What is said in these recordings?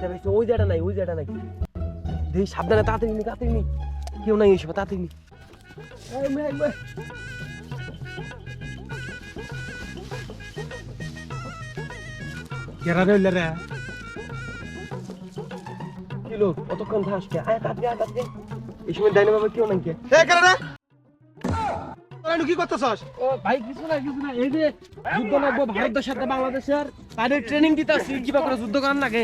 পারছি ওই জায়গাটা নাই ওই নাকি দেখি সাবধানে তাড়াতাড়ি নি তাড়াতাড়ি নি। কেউ নাই তাড়াতাড়ি নি। কি লোক কতক্ষণ থাকবে? আয় তাড়াতাড়ি আয় তাড়াতাড়ি। এই সময় ডাইনে বাবা কেউ নাই কে? এ কেরা রে? কি করতেছস? ও ভাই কিছু না কিছু না। এই যে যুদ্ধ লাগবো ভারতের সাথে বাংলাদেশের। তাদের ট্রেনিং কিবা করে যুদ্ধ করার লাগে?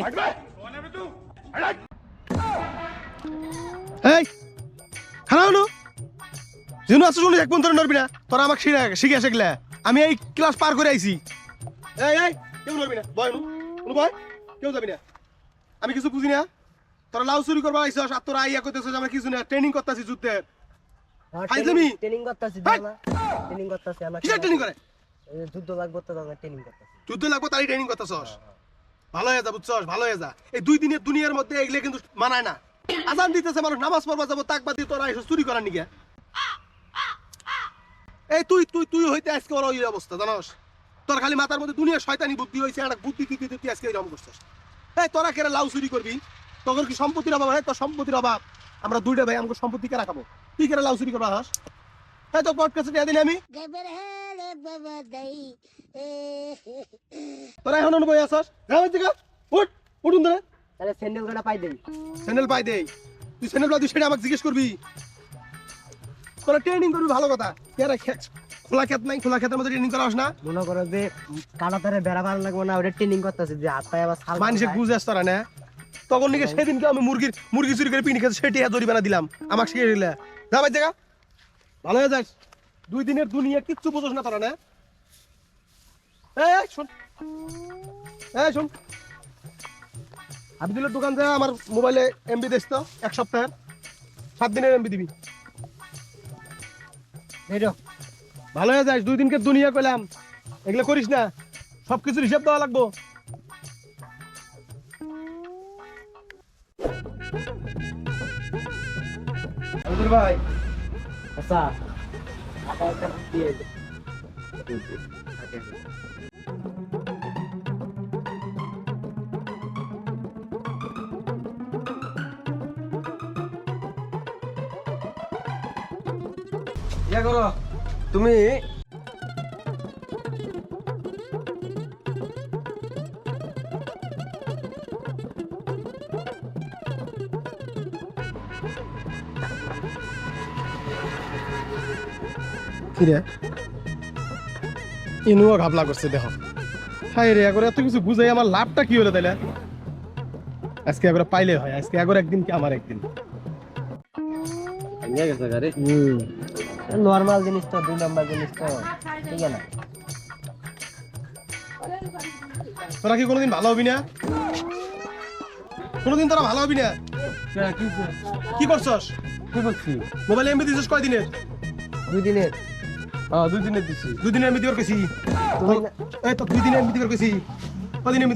এই খারাপ হলো? যেন আছো শুনি এক বন্ধু নড়বি না তোরা আমাকে শিখে শিখে শিখলে। আমি এই ক্লাস পার করে আইছি। এই এই কেউ নড়বি না বয় নু? নু বয় কেউ যাবি না? আমি কিছু বুঝি না। তোরা লাউ চুরি করবা আইছস আর তোরা আইয়া কইতেছস আমরা কিছু না ট্রেনিং করতেছি যুদ্ধের। ফাইজলামি? ট্রেনিং করতেছি হাই! ট্রেনিং করতেছি আমরা কিসের ট্রেনিং করে? যুদ্ধ লাগবো তো ট্রেনিং করতেছি। যুদ্ধ লাগবো তারই ট্রেনিং করতেছস। ভালো হয়ে যা, বুঝছস? ভালো হয়ে যা। এই দুই দিনের দুনিয়ার মধ্যে এগুলো কিন্তু মানায় না। আজান দিতেছে, মানুষ নামাজ পড়বা যাব, তাক বাদ দিয়ে তোরা এসে চুরি করার নিকে। এই তুই তুই তুই হইতে আজকে ওর ওই অবস্থা, জানোস? তোর খালি মাথার মধ্যে দুনিয়ার শয়তানি বুদ্ধি হয়েছে একটা বুদ্ধি দিতে তুই আজকে এরকম করছিস। এই, তোরা কেরা লাউ চুরি করবি? তখন কি সম্পত্তির অভাব? হয় তোর সম্পত্তির অভাব। আমরা দুইটা ভাই আমাকে সম্পত্তি কেরা খাব? তুই কেরা লাউ চুরি করবা হাস হ্যাঁ তো পডকাস্টে দিয়ে দিলি আমি। তোরা এখন আসস দিকে উঠ উঠুন ধরে। তাহলে স্যান্ডেল কটা পাই দেই। স্যান্ডেল পাই দেই। তুই স্যান্ডেল পাই তুই সেটা আমাকে জিজ্ঞেস করবি। তোরা ট্রেনিং করবি ভালো কথা। খোলা খেত নাই খোলা খেতের মধ্যে ট্রেনিং করা না। মনে করো যে কাটাতারে বেড়া ভালো লাগবে না ওটা ট্রেনিং করতেছি যে হাত পায়ে আবার ছাল মানুষে বুঝাস তোরা না? তখন নাকি সেদিনকে আমি মুরগির মুরগি চুরি করে পিনি খেতে সেটি জরিমানা দিলাম। আমাকে শিখে দিলে। যা ভাই জায়গা ভালো হয়ে যাস। দুই দিনের দুনিয়া কিচ্ছু বুঝোস না তোরা শোন। দোকান আমার মোবাইলে এমবি দিস তো, এক সপ্তাহের। সাত দিনের এমবি দিবি। ভালো হয়ে যাস, দুই দিনকে দুনিয়া কইলাম। এগুলো করিস না সব কিছুর হিসাব দেওয়া লাগবো। ভাই আচ্ছা। ইয়া করো তুমি কিরে? ইনুও ঘাবলা করছে দেহ একবার এত কিছু বুঝাই আমার লাভটা কি হলো তাইলে? আজকে একবার পাইলে হয় আজকে একবার একদিন কি আমার একদিন? নর্মাল জিনিস তো দুই নম্বর জিনিস তো ঠিক না? তোরা কি কোনোদিন ভালো হবি না? কোনোদিন তোরা ভালো হবি না? কি করছস? কি করছি মোবাইল এমবি দিছিস কয় দিনের দুই দিনের। হ্যাঁ দুই দিনের দিছি। দুই দিনের এমবি দিবার তুমি না- এই তো দুই দিনের এমবি দিবার কেছি কদিন এমবি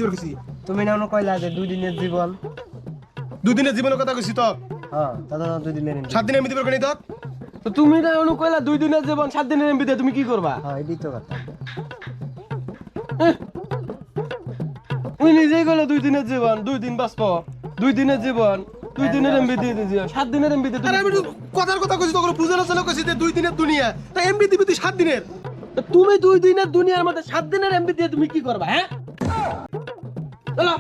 তুমি না অন্য কইলা যে দুই দিনের জীবন। দুই দিনের জীবনের কথা কইছি তো? হ্যাঁ দাদা দুই দিনের সাত দিনের তো? তো তুমি না অন্য কইলা দুই দিনের জীবন সাত দিনের তুমি কি করবা? হ্যাঁ এটাই তো কথা। তুমি নিজেই কইলা দুই দিনের জীবন দুই দিন বাঁচব। দুই দিনের জীবন। দুই দিনের এমবি দিয়ে দিছি সাত দিনের এমবি দিয়ে আরে আমি কথার কথা কইছি তখন বুঝে না কইছি যে দুই দিনের দুনিয়া। তা এমবি দিবি তুই সাত দিনের? তুমি দুই দিনের দুনিয়ার মধ্যে সাত দিনের এমবি দিয়ে তুমি কি করবা হ্যাঁ? চলো।